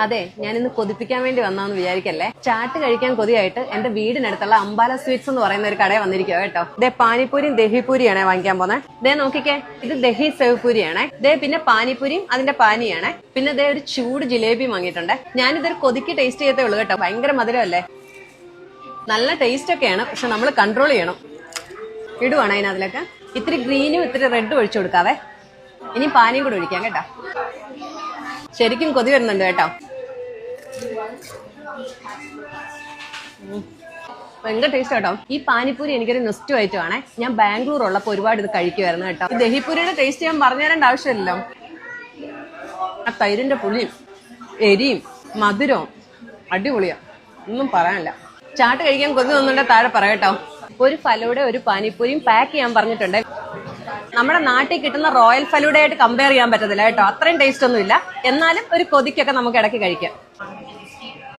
അതെ ഞാൻ ഇന്ന് കൊതിപ്പിക്കാൻ വേണ്ടി വന്നാന്ന് വിചാരിക്കല്ലേ? ചാട്ട് കഴിക്കാൻ കൊതിയായിട്ട് എന്റെ വീടിനടുത്തുള്ള അമ്പാല സ്വീറ്റ്സ് എന്ന് പറയുന്ന ഒരു കടയിൽ വന്നിരിക്കുക കേട്ടോ. ദേ പാനിപ്പൂരിയും ദഹിപൂരിയാണേ വാങ്ങിക്കാൻ പോകുന്നത് ദേ നോക്കിക്കേ ഇത് ദഹി സേവ് പൂരിയാണേ. ദേ പിന്നെ പാനിപ്പൂരിയും അതിന്റെ പാനിയാണേ. പിന്നെ ദേ ഒരു ചൂട് ജിലേബിയും വാങ്ങിയിട്ടുണ്ട്. ഞാനിതൊരു കൊതിക്ക് ടേസ്റ്റ് ചെയ്തേ ഉള്ളൂ കേട്ടോ. ഭയങ്കര മധുരമല്ലേ? നല്ല ടേസ്റ്റ് ഒക്കെയാണ് പക്ഷെ നമ്മൾ കൺട്രോൾ ചെയ്യണം. ഇടുവാണ് അതിനകത്തിലൊക്കെ. ഇത്തിരി ഗ്രീനും ഇത്തിരി റെഡും ഒഴിച്ചു കൊടുക്കാവേ. ഇനി പാനിയും കൂടെ ഒഴിക്കാം കേട്ടോ. ശരിക്കും കൊതി വരുന്നുണ്ട് കേട്ടോ. ഭയങ്കര ടേസ്റ്റ് കേട്ടോ. ഈ പാനിപ്പൂരി എനിക്കൊരു നെസ്റ്റ് ആയിട്ടുവാണേ ഞാൻ ബാംഗ്ലൂർ ഉള്ളപ്പോൾ ഒരുപാട് ഇത് കഴിക്കുമായിരുന്നു കേട്ടോ. ദഹിപ്പൂരിയുടെ ടേസ്റ്റ് ഞാൻ പറഞ്ഞു തരേണ്ട ആവശ്യമില്ലല്ലോ. ആ തൈരിന്റെ പുളിയും എരിയും മധുരവും അടിപൊളിയാ. ഒന്നും പറയാനില്ല. ചാട്ട് കഴിക്കാൻ കൊതി തോന്നുന്നുണ്ടെ താഴെ പറയട്ടോ ഒരു ഫലൂടെ ഒരു പാനിപ്പൂരിയും പാക്ക് ചെയ്യാൻ പറഞ്ഞിട്ടുണ്ട്. നമ്മുടെ നാട്ടിൽ കിട്ടുന്ന റോയൽ ഫലൂഡയായിട്ട് കമ്പയർ ചെയ്യാൻ പറ്റത്തില്ല കേട്ടോ. അത്രയും ടേസ്റ്റ് ഒന്നുമില്ല. എന്നാലും ഒരു കൊതിക്കൊക്കെ നമുക്ക് ഇടയ്ക്ക് കഴിക്കാം.